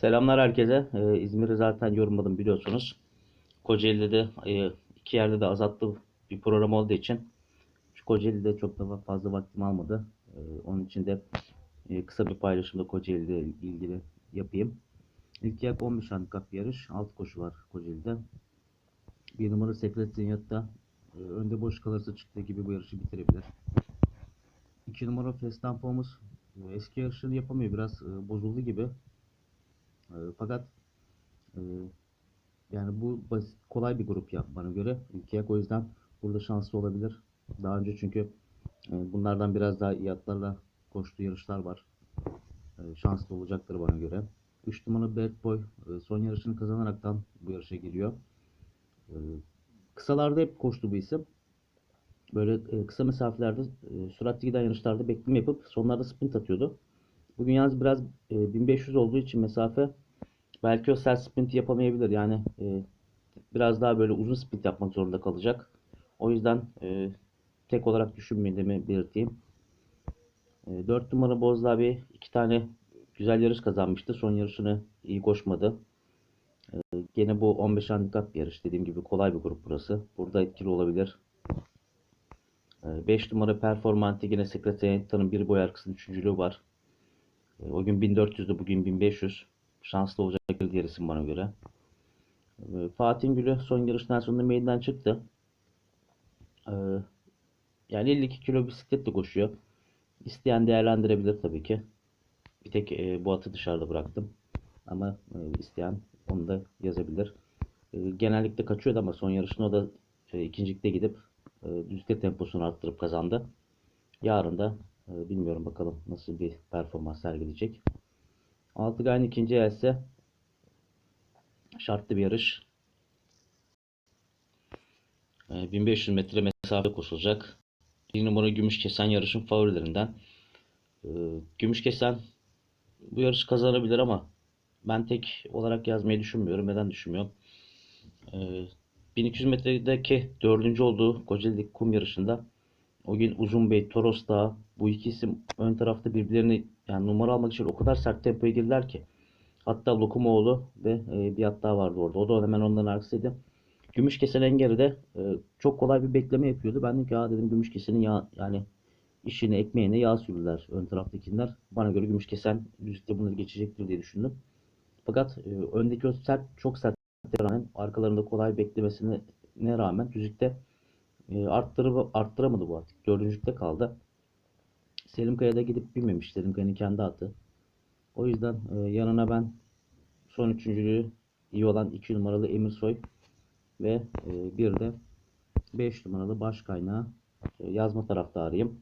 Selamlar herkese. Ee, İzmir'i zaten yorumladım biliyorsunuz. Kocaeli'de de e, iki yerde de azatlı bir program olduğu için şu Kocaeli'de çok da fazla vaktim almadı. Ee, onun için de e, kısa bir paylaşımda Kocaeli'de ilgili yapayım. İlk yak 15 handikap yarış. Alt koşu var Kocaeli'de. Bir numara Sekreteriyat'ta e, önde boş kalırsa çıktığı gibi bu yarışı bitirebilir. 2 numara Festanfomuz e, eski yarışını yapamıyor. Biraz e, bozuldu gibi. E, fakat e, yani bu basit, kolay bir grup ya bana göre. İlk o yüzden burada şanslı olabilir. Daha önce çünkü e, bunlardan biraz daha iyi atlarla koştuğu yarışlar var. E, şanslı olacaktır bana göre. 3 numaralı Bad Boy son yarışını kazanaraktan bu yarışa giriyor. E, kısalarda hep koştu bu isim. Böyle kısa mesafelerde süratli giden yarışlarda bekleme yapıp sonlarda sprint atıyordu. Bugün yalnız biraz e, 1500 olduğu için mesafe belki o sert sprint yapamayabilir. Yani e, biraz daha böyle uzun sprint yapmak zorunda kalacak. O yüzden e, tek olarak düşünmediğimi belirteyim. E, 4 numara Bozdağ abi iki tane güzel yarış kazanmıştı. Son yarışını iyi koşmadı. E, gene bu 15 handikap bir yarış. Dediğim gibi kolay bir grup burası. Burada etkili olabilir. 5 numara Performante yine Sekreteriyat'ın bir boy arkasının üçüncülüğü var. E, O gün 1400'dü bugün 1500. Şanslı olacak bir diğer isim bana göre. E, Fatih Gülü son yarıştan sonra meydan çıktı. E, Yani 52 kilo bisikletle koşuyor. İsteyen değerlendirebilir tabii ki. Bir tek e, bu atı dışarıda bıraktım. Ama e, isteyen onu da yazabilir. Genellikle kaçıyordu ama son yarışını o da e, ikincilikte gidip e, bisiklet temposunu arttırıp kazandı. Yarın da bilmiyorum bakalım nasıl bir performans sergileyecek. Altıgay'ın ikinci else şartlı bir yarış. E, 1500 metre mesafe koşulacak. Bir numara Gümüşkesen yarışın favorilerinden. E, Gümüşkesen bu yarışı kazanabilir ama ben tek olarak yazmayı düşünmüyorum. Neden düşünmüyorum? E, 1200 metredeki dördüncü olduğu Kocaeli'deki kum yarışında o gün Uzun Bey, Toros Dağı bu iki isim ön tarafta birbirlerini yani numara almak için o kadar sert tempoya girdiler ki. Hatta Lokumoğlu ve e, bir at daha vardı orada. O da hemen onların arkasıydı. Gümüşkesen en geride e, çok kolay bir bekleme yapıyordu. Ben dedim ki ya dedim Gümüşkesen'in ya yani işine ekmeğine yağ sürdüler ön taraftakiler. Bana göre Gümüşkesen düzlükte bunları geçecektir diye düşündüm. Fakat e, öndeki o sert çok sert rağmen arkalarında kolay beklemesine rağmen düzlükte e, arttıramadı bu at. Dördüncülükte kaldı. Selim Kaya'da gidip binmemiş. Selim Kaya'nın kendi atı. O yüzden e, yanına ben son üçüncülüğü iyi olan 2 numaralı Emirsoy ve e, bir de 5 numaralı baş kaynağı e, yazma taraftarıyım.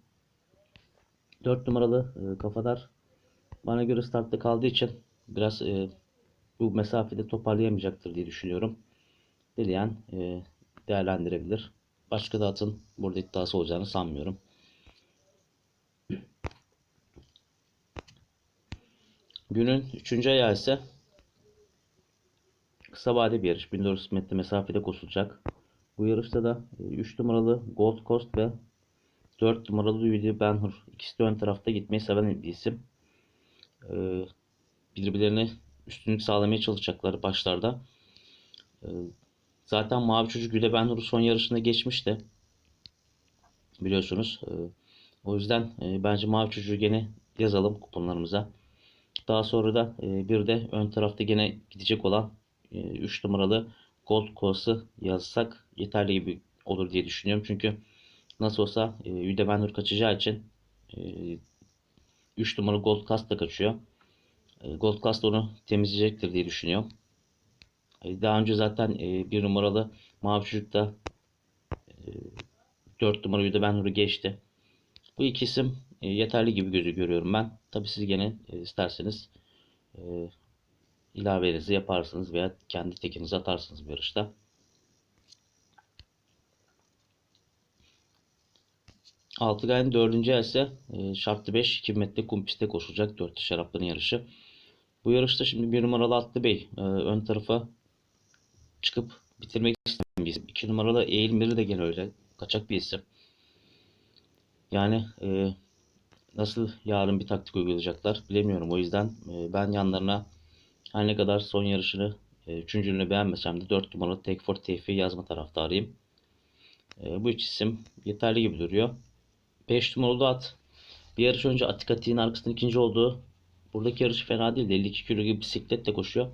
4 numaralı e, kafadar bana göre startta kaldığı için biraz e, bu mesafede toparlayamayacaktır diye düşünüyorum. Dileyen e, değerlendirebilir. Başka da burada iddiası olacağını sanmıyorum. Günün 3. ayağı ise kısa vade bir yarış. 1400 metre mesafede koşulacak. Bu yarışta da 3 numaralı Gold Coast ve 4 numaralı Louis Ben Hur. İkisi de ön tarafta gitmeyi seven bir isim. Ee, birbirlerine üstünlük sağlamaya çalışacakları başlarda. Zaten Mavi Çocuk Güle Ben Hur'u son yarışında geçmişti. Biliyorsunuz. Ee, o yüzden e, bence Mavi Çocuğu gene yazalım kuponlarımıza. Daha sonra da e, bir de ön tarafta gene gidecek olan 3 numaralı Gold Coast'ı yazsak yeterli gibi olur diye düşünüyorum. Çünkü nasıl olsa e, Yüdebendur kaçacağı için 3 numaralı Gold Coast da kaçıyor. E, Gold Coast onu temizleyecektir diye düşünüyorum. Daha önce zaten e, bir numaralı Mavi Çocuk da e, 4 numara Yüdebenur'u geçti. Bu iki isim e, yeterli gibi gözü görüyorum ben. Tabi siz gene e, isterseniz e, ilavelerinizi yaparsınız veya kendi tekinizi atarsınız bir yarışta. Altıgay'ın dördüncü ise e, şartlı 5 2 metre kum pistte koşulacak 4 şarapların yarışı. Bu yarışta şimdi bir numaralı Atlı Bey e, ön tarafa çıkıp bitirmek isteyen bir isim. 2 numaralı Eğilmir'i de gene öyle kaçak bir isim. Yani e, nasıl yarın bir taktik uygulayacaklar bilemiyorum. O yüzden e, ben yanlarına Her ne kadar son yarışını, e, üçüncülüğünü beğenmesem de 4 numaralı Take for Tevfik'i yazma taraftarıyım. E, bu üç isim yeterli gibi duruyor. 5 numaralı at. Bir yarış önce Atik Atik'in arkasından ikinci oldu. Buradaki yarış fena değil. 52 kilo gibi bisikletle koşuyor.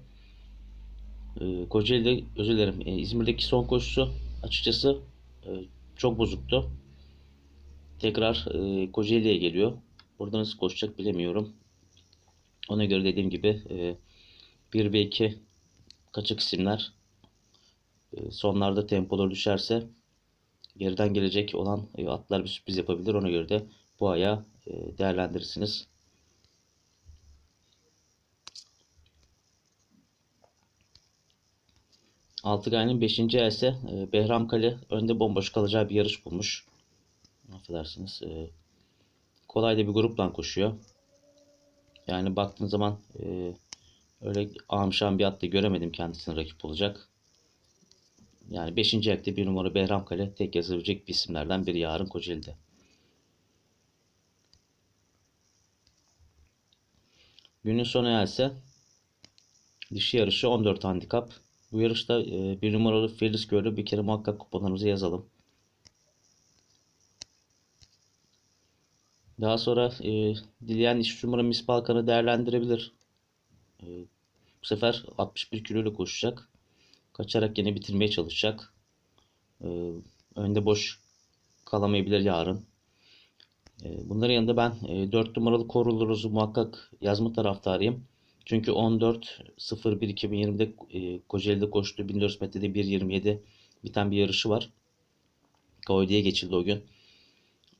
E, Kocaeli'de özür dilerim. e, İzmir'deki son koşusu açıkçası e, çok bozuktu. Tekrar e, Kocaeli'ye geliyor. Burada nasıl koşacak bilemiyorum. Ona göre dediğim gibi e, 1 ve 2 kaçık isimler sonlarda tempoları düşerse geriden gelecek olan atlar bir sürpriz yapabilir. Ona göre de bu aya değerlendirirsiniz. Altıgay'ın 5. else e, Behram Kale önde bomboş kalacağı bir yarış bulmuş. Affedersiniz. E, kolay da bir grupla koşuyor. Yani baktığın zaman e, öyle amşan bir atla göremedim kendisine rakip olacak. Yani 5. ayakta bir numara Behram Kale tek yazabilecek bir isimlerden biri yarın Kocaeli'de. Günün sonu else dişi yarışı 14 handikap. Bu yarışta e, bir numaralı Feliz Göl'ü bir kere muhakkak kuponlarımıza yazalım. Daha sonra e, dileyen iş numara Miss Balkan'ı değerlendirebilir. E, bu sefer 61 kilo koşacak. Kaçarak yine bitirmeye çalışacak. E, önde boş kalamayabilir yarın. E, bunların yanında ben e, 4 numaralı Koruluruz'u muhakkak yazma taraftarıyım. Çünkü 14.01.2020'de e, Kocaeli'de koştuğu 1400 metrede 1.27 biten bir yarışı var. Koydi'ye geçildi o gün.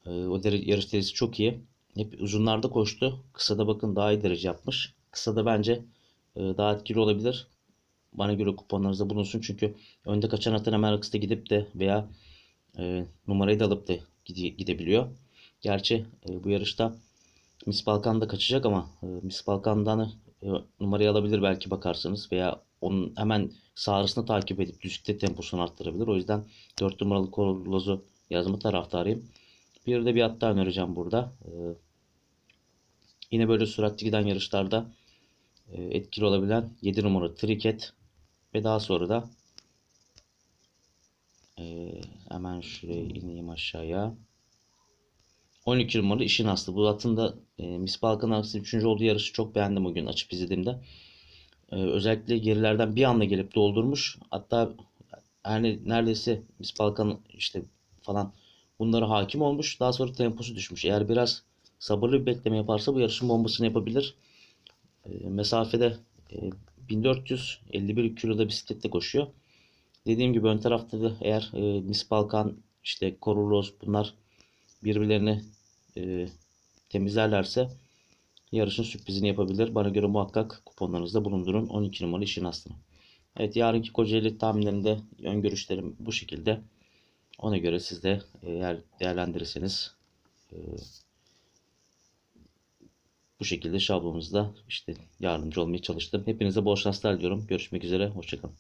E, o dere, yarış derisi çok iyi. Hep uzunlarda koştu. Kısada bakın daha iyi derece yapmış. Kısada bence e, daha etkili olabilir. Bana göre kuponlarınızda bulunsun. Çünkü önde kaçan atın hemen arkasında gidip de veya e, numarayı da alıp da gide, gidebiliyor. Gerçi bu yarışta Miss Balkan da kaçacak ama e, Miss Balkan'dan numarayı alabilir belki bakarsanız veya onun hemen sağrısını takip edip düşükte temposunu arttırabilir. O yüzden 4 numaralı Koroloz'u yazma taraftarıyım. Bir de bir at daha önereceğim burada. E, yine böyle süratli giden yarışlarda e, etkili olabilen 7 numara Triket ve daha sonra da e, hemen şuraya ineyim aşağıya. 12 numaralı işin aslı. Bu atın da e, Miss Balkan aksine 3. olduğu yarışı çok beğendim bugün açıp izlediğimde. E, özellikle gerilerden bir anda gelip doldurmuş. Hatta yani neredeyse Miss Balkan işte falan bunlara hakim olmuş. Daha sonra temposu düşmüş. Eğer biraz sabırlı bir bekleme yaparsa bu yarışın bombasını yapabilir. E, mesafede e, 1451 kiloda bisikletle koşuyor. Dediğim gibi ön tarafta da eğer e, Miss Balkan işte Korulos bunlar birbirlerini e, temizlerlerse yarışın sürprizini yapabilir. Bana göre muhakkak kuponlarınızda bulundurun. 12 numaralı işin aslını. Evet yarınki Kocaeli tahminlerinde öngörüşlerim bu şekilde. Ona göre siz de eğer değerlendirirseniz e, bu şekilde şablonumuzda işte yardımcı olmaya çalıştım. Hepinize bol şanslar diliyorum. Görüşmek üzere. Hoşçakalın.